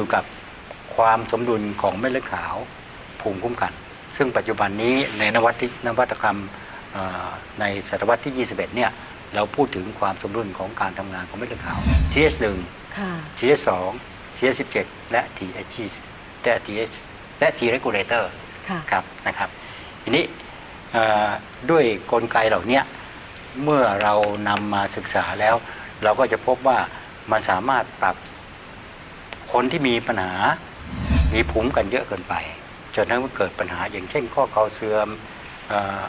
อยู่กับความสมดุลของเม็ดเลือดขาวภูมิคุ้มกัน ซึ่งปัจจุบันนี้ในนวัตนวัตกรรมเอ่อในศตวรรษที่ 21 เนี่ยเราพูดถึงความสมดุลของการทำงานของเม็ดเลือดขาว TH1 ค่ะ TH2 TH17 และ TH และ TH และ T regulator ค่ะครับนะครับทีนี้เอ่อด้วยกลไกเหล่าเนี้ยเมื่อเรานำมาศึกษาแล้ว เราก็จะพบว่ามันสามารถปรับ คนที่มีปัญหา มีภูมิกันเยอะเกินไป จนทำให้เกิดปัญหาอย่างเช่น ข้อเข่าเสื่อมเอ่อ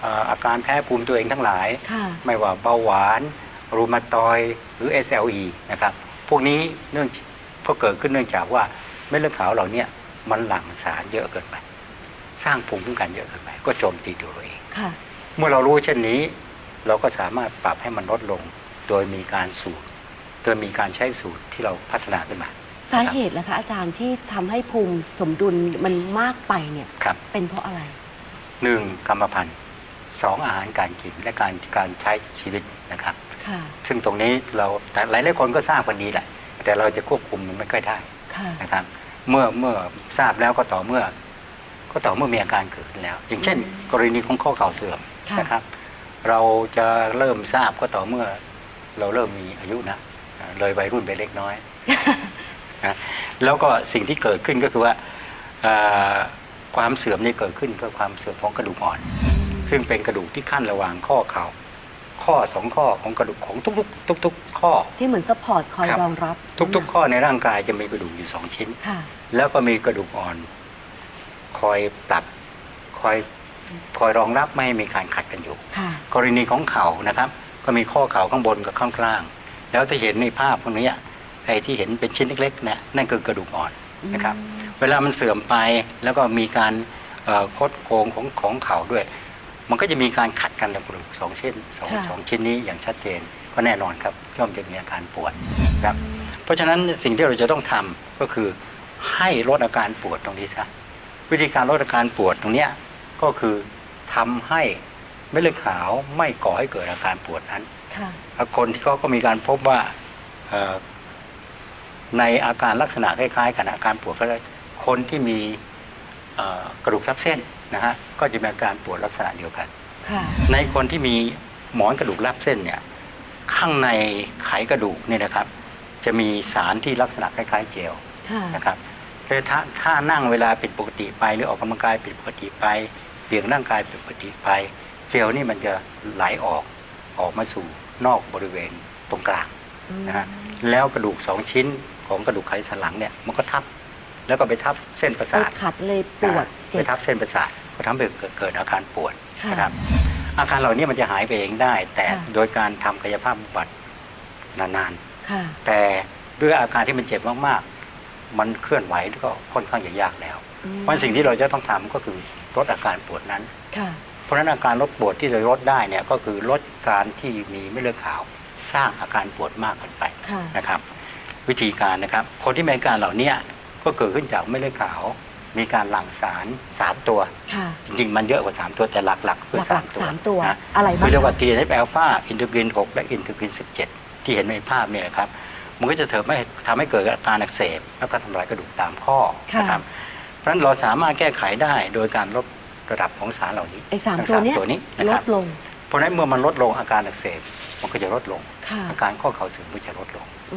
เอ่ออาการแพ้ภูมิตัวเองทั้งหลายค่ะไม่ว่าเบาหวาน รูมาตอยด์หรือ SLE นะครับ พวกนี้เนื่องก็เกิดขึ้นเนื่องจากว่าเม็ดเลือดขาวเหล่าเนี้ยมันหลั่งสารเยอะเกินไป สร้างภูมิคุ้มกันเยอะเกินไป ก็โจมตีตัวเราเองค่ะเมื่อเรารู้เช่นนี้ เราก็สามารถปรับให้มันลดลง โดยมีการสูตร โดยมีการใช้สูตรที่เราพัฒนาขึ้นมาสาเหตุล่ะคะอาจารย์ที่ทำให้ภูมิสมดุลมันมากไปเนี่ยครับเป็นเพราะอะไรหนึ่งกรรมพันธุ์สองอาหารการกินและการการใช้ชีวิตนะครับ ค่ะ ซึ่งตรงนี้เราแต่หลายหลายๆคนก็ทราบกันดีแหละ แต่เราจะควบคุมมันไม่ค่อยได้ค่ะ นะครับ เมื่อเมื่อทราบแล้วก็ต่อเมื่อ ก็ต่อเมื่อมีอาการเกิดขึ้นแล้ว อย่างเช่น กรณีของข้อเข่าเสื่อมค่ะ นะครับ เราจะเริ่มทราบก็ต่อเมื่อ เราเริ่มมีอายุนะ เลยวัยรุ่นไปเล็กน้อยนะแล้วก็สิ่งที่เกิดขึ้นก็คือว่าเอ่อความเสื่อมนี่เกิดขึ้นก็ความเสื่อมของกระดูกอ่อน ซึ่งเป็นกระดูกที่ขั้นระหว่างข้อเข่าข้อสองข้อของกระดูกของทุกๆทุกๆข้อ ที่เหมือนซัพพอร์ตคอยครับรองรับ ทุก ๆ ข้อในร่างกายจะมีกระดูกอยู่สองชิ้นค่ะแล้วก็มีกระดูกอ่อน คอยปรับคอยคอยรองรับไม่ให้มีการขัดกันอยู่ค่ะกรณีของเข่านะครับ ก็มีข้อเข่าข้างบนกับข้างล่าง แล้วที่เห็นในภาพตรงนี้ไอ้ที่เห็นเป็นชิ้นเล็กๆเนี่ยนั่นคือกระดูกอ่อนนะครับ เวลามันเสื่อมไปแล้วก็มีการเอ่อคดโค้งของของเข่าด้วย มันก็จะมีการขัดกันกับกระดูกสองชิ้นสองค่ะสองชิ้นนี้อย่างชัดเจน ก็แน่นอนครับย่อมจะมีอาการปวดครับเพราะฉะนั้นสิ่งที่เราจะต้องทำก็คือให้ลดอาการปวดตรงนี้ซะวิธีการลดอาการปวดตรงเนี้ยก็คือทำให้เม็ดเลือดขาวไม่ก่อให้เกิดอาการปวดนั้น ค่ะคนที่เขาก็มีการพบว่าเอ่อในอาการลักษณะคล้ายๆกันอาการปวดก็ได้คนที่มีเอ่อกระดูกทับเส้นนะฮะก็จะมีอาการปวดลักษณะเดียวกันค่ะในคนที่มีหมอนกระดูกรับเส้นเนี่ยข้างในไขกระดูกเนี่ยนะครับ จะมีสารที่ลักษณะคล้าย ๆ เจลค่ะนะครับแต่ถ้าถ้านั่งเวลาผิดปกติไป หรือออกกำลังกายผิดปกติไปเบี่ยงร่างกายผิดปกติไป เจลนี่มันจะไหลออกออกมาสู่ นอกบริเวณตรงกลางนะฮะแล้วกระดูกสองชิ้นของกระดูกไขสันหลังเนี่ยมันก็ทับ แล้วก็ไปทับเส้นประไปสาทขัดเลยปวดไปเจ็บทับเส้นประสาทก็ทำให้เกิดเกิดอาการปวดค่ะนะครับ อาการเหล่านี้มันจะหายไปเองได้ แต่ค่ะโดยการทำกายภาพบำบัดนานค่ะๆแต่ด้วยอาการที่มันเจ็บมากๆ มันเคลื่อนไหวก็ค่อนข้างจะยากแล้วอืมเพราะสิ่งที่เราจะต้องทำก็คือลดอาการปวดนั้นค่ะ เพราะฉะนั้นอาการลดปวดที่เราลดได้เนี่ยก็คือลดการที่มีเม็ดเลือดขาว สร้างอาการปวดมากเกินไปค่ะนะครับ วิธีการนะครับ คนที่มีอาการเหล่านี้ก็เกิดขึ้นจากเม็ดเลือดขาว มีการหลั่งสาร3ตัวค่ะจริงๆ มันเยอะกว่า3ตัวแต่หลักๆคือหลัก3ๆตัวสามตัวนะอะไรบ้างเรียกว่าคะ TNF อ l ลฟาอินเทอร์กิน6และอินเทอร์กิน17ที่เห็นในภาพเนี่ยนะครับมันก็จะเถิดไม่ทำให้เกิดอาการอักเสบ แล้วก็ทำลายกระดูกตามข้อค่ะนะครับเพราะฉะนั้นเราสามารถแก้ไขได้โดยการลด ระดับของสารเหล่านี้ไอ้สามทั้งตัวเนี้ยนี้นะลครับดลง เพราะฉะนั้นเมื่อมันลดลงอาการอักเสบมันก็จะลดลง ค่ะ อาการข้อเข่าเสื่อมก็จะลดลงอื